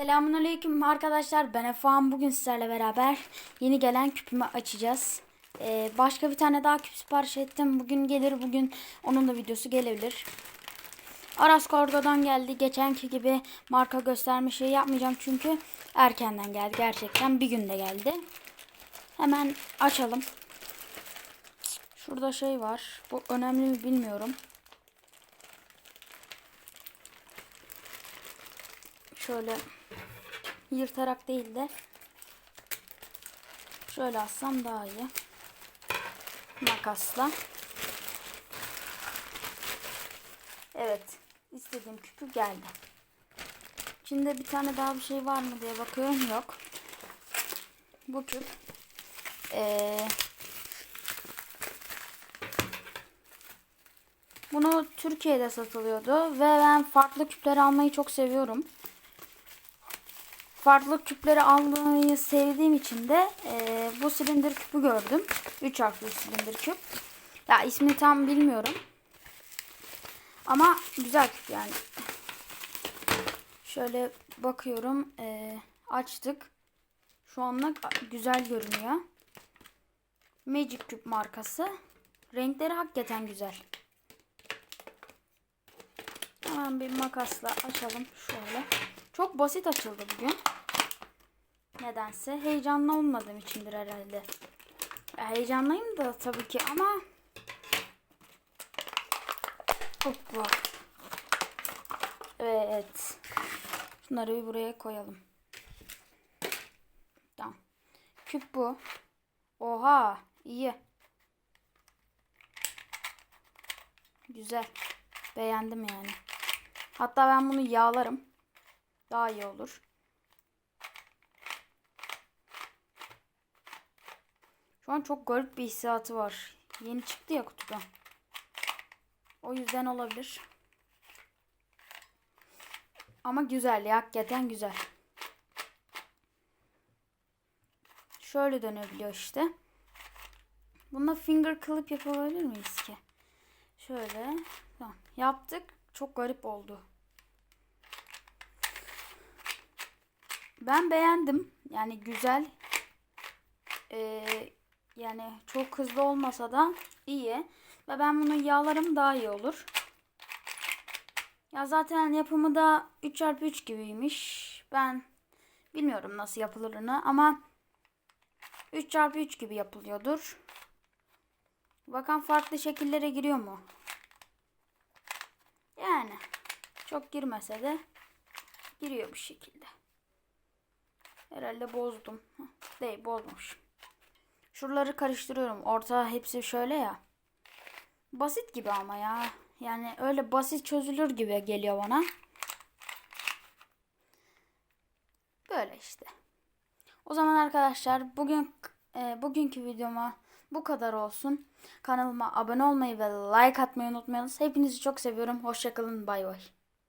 Selamünaleyküm arkadaşlar. Ben Efehan. Bugün sizlerle beraber yeni gelen küpümü açacağız. Ee, başka bir tane daha küp sipariş ettim. Bugün gelir. Bugün onun da videosu gelebilir. Aras Kargo'dan geldi. Geçenki gibi marka gösterme şeyi yapmayacağım çünkü erkenden geldi. Gerçekten bir günde geldi. Hemen açalım. Şurada şey var. Bu önemli mi bilmiyorum. Şöyle yırtarak değil de şöyle assam daha iyi. Makasla. Evet. istediğim küpü geldi. İçinde bir tane daha bir şey var mı diye bakıyorum. Yok. Bu küp. Ee, bunu Türkiye'de satılıyordu ve ben farklı küpleri almayı çok seviyorum farklı küpleri almayı sevdiğim için de e, bu silindir küpü gördüm. 3 harfli silindir küp. Ya ismini tam bilmiyorum. Ama güzel küp yani. Şöyle bakıyorum. E, açtık. Şu anlık güzel görünüyor. Magic küp markası. Renkleri hakikaten güzel. Hemen bir makasla açalım şöyle. Çok basit açıldı bugün. Nedense heyecanlı olmadığım içindir herhalde. Heyecanlıyım da tabii ki ama Hoppa. Evet. Şunları bir buraya koyalım. Tamam. Küp bu. Oha, iyi. Güzel. Beğendim yani. Hatta ben bunu yağlarım. Daha iyi olur. Şu an çok garip bir hissiyatı var. Yeni çıktı ya kutudan. O yüzden olabilir. Ama güzel ya. Hakikaten güzel. Şöyle dönebiliyor işte. Bunda finger clip yapabilir miyiz ki? Şöyle. Tamam. Yaptık. Çok garip oldu. Ben beğendim. Yani güzel. Ee, yani çok hızlı olmasa da iyi. Ve ben bunu yağlarım daha iyi olur. Ya zaten yapımı da 3x3 gibiymiş. Ben bilmiyorum nasıl yapılırını ama 3x3 gibi yapılıyordur. Bakan farklı şekillere giriyor mu? Yani çok girmese de giriyor bu şekilde. Herhalde bozdum. Değil bozmuş. Şuraları karıştırıyorum. Orta hepsi şöyle ya. Basit gibi ama ya. Yani öyle basit çözülür gibi geliyor bana. Böyle işte. O zaman arkadaşlar bugün e, bugünkü videoma bu kadar olsun. Kanalıma abone olmayı ve like atmayı unutmayınız. Hepinizi çok seviyorum. Hoşçakalın. Bay bay.